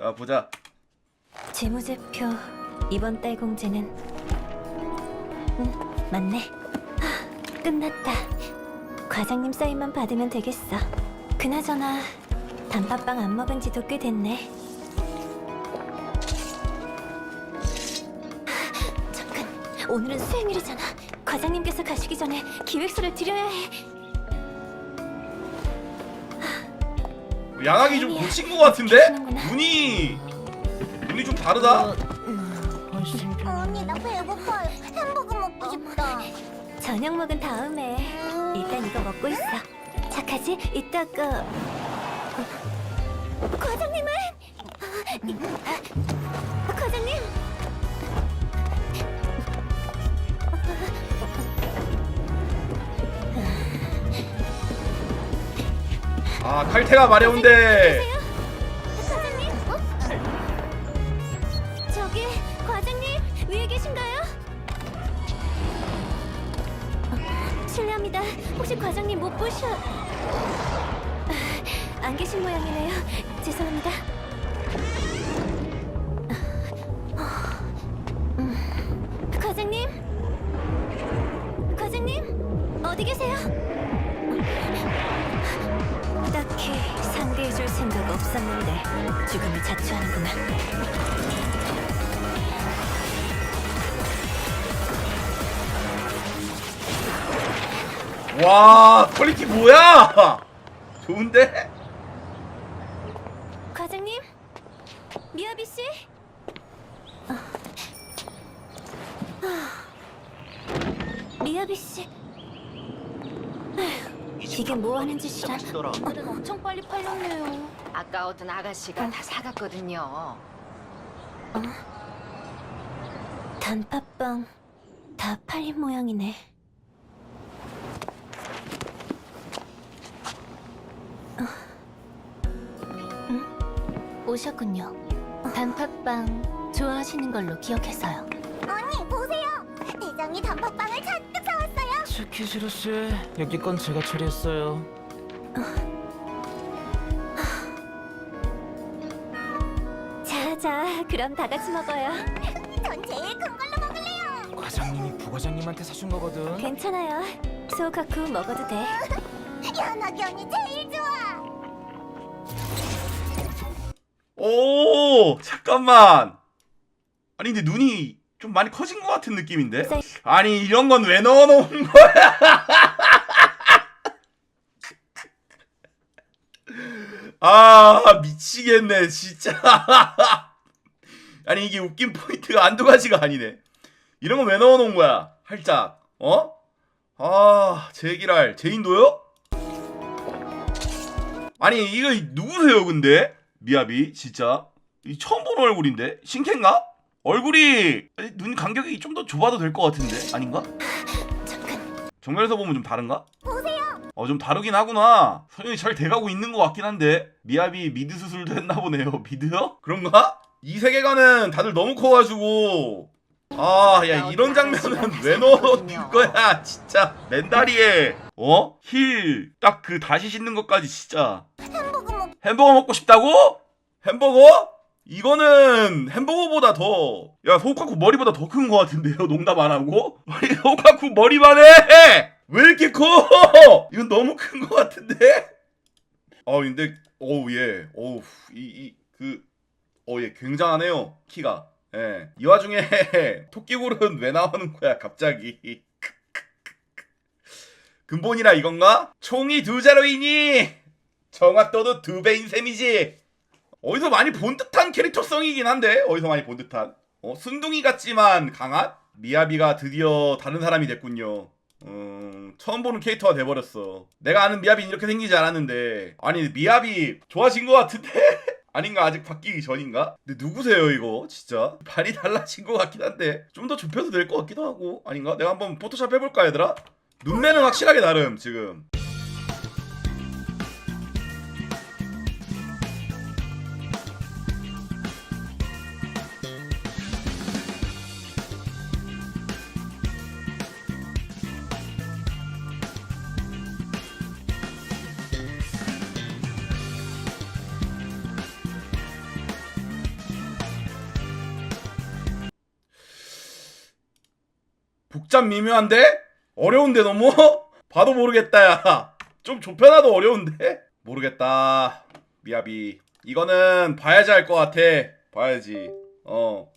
자 보자. 재무제표 이번 달 공제는? 응 맞네. 하, 끝났다. 과장님 사인만 받으면 되겠어. 그나저나 단팥빵 안 먹은 지도 꽤 됐네. 하, 잠깐. 오늘은 수행일이잖아. 과장님께서 가시기 전에 기획서를 드려야 해 양악이 좀. 고친 것 같은데? 눈이 눈이 좀 다르다. 언니 나 배고파요. 햄버거 먹고 싶다. 저녁 먹은 다음에 일단 이거 먹고 있어. 착하지? 이따가 어, 과장님은 아, 과장님 아 칼퇴가 마려운데. 과장님 어? 저기 과장님 위에 계신가요? 어, 실례합니다. 혹시 과장님 못 보셔? 아, 안 계신 모양이네요. 죄송합니다. 음, 과장님? 과장님? 어디 계세요? 딱히 상대해줄 생각 없었는데 죽음을 자초하는구나. 와 퀄리티 뭐야? 좋은데? 과장님, 미아비 씨. 어. 아. 미아비 씨. 이게 뭐 하는 짓이라? 오늘은 엄청 빨리 팔렸네요. 아까웠던 아가씨가 다 사갔거든요. 단팥빵 다 팔린 모양이네. 오셨군요. 단팥빵 좋아하시는 걸로 기억해서요. 언니 보세요. 대장이 단팥빵을 잔뜩 츠키시로 씨, 여기 건 제가 처리했어요. 자자, 그럼 다 같이 먹어요. 전 제일 큰 걸로 먹을래요. 과장님이 부과장님한테 사준 거거든. 괜찮아요. 소카쿠 먹어도 돼. 연하기 언니 제일 좋아. 오 잠깐만. 아니 근데 눈이 좀 많이 커진 것 같은 느낌인데? 아니 이런 건 왜 넣어놓은 거야? 아 미치겠네 진짜. 아니 이게 웃긴 포인트가 한두 가지가 아니네. 이런 건 왜 넣어놓은 거야? 활짝 어? 아 제기랄 제인도요? 아니 이거 누구세요 근데? 미아비 진짜 이 처음 보는 얼굴인데 신캔가? 얼굴이 눈 간격이 좀 더 좁아도 될 것 같은데 아닌가? 정면에서 보면 좀 다른가? 보세요. 어좀 다르긴 하구나 소영이 잘 돼가고 있는 것 같긴 한데 미아비 미드 수술도 했나 보네요 미드요? 그런가? 이 세계관은 다들 너무 커가지고 아 야 이런 장면은 왜 넣어놓은 거야 진짜 맨다리에 어? 힐 딱 그 다시 씻는 것까지 진짜. 햄버거 먹고 싶다고? 햄버거? 이거는 햄버거보다 더, 야, 소카쿠 머리보다 더 큰 것 같은데요? 농담 안 하고? 소카쿠 머리만 해! 왜 이렇게 커? 이건 너무 큰 것 같은데? 아, 근데, 어우, 얘, 어우, 이, 이, 그, 어, 얘 굉장하네요, 키가. 예. 이 와중에, 토끼굴은 왜 나오는 거야, 갑자기. 근본이라 이건가? 총이 두 자루이니! 정확도도 두 배인 셈이지. 어디서 많이 본 듯한 캐릭터성이긴 한데 어디서 많이 본 듯한. 어, 순둥이 같지만 강한 미야비가 드디어 다른 사람이 됐군요. 음, 처음 보는 캐릭터가 돼버렸어. 내가 아는 미야비는 이렇게 생기지 않았는데 아니 미야비 좋아진 것 같은데 아닌가 아직 바뀌기 전인가? 근데 누구세요 이거 진짜 발이 달라진 것 같긴 한데 좀 더 좁혀도 될 것 같기도 하고 아닌가? 내가 한번 포토샵 해볼까 얘들아? 눈매는 확실하게 다름 지금. 복잡 미묘한데? 어려운데 너무? 봐도 모르겠다 야. 좀 좁혀놔도 어려운데? 모르겠다. 미야비. 이거는 봐야지 할 것 같아. 봐야지. 어.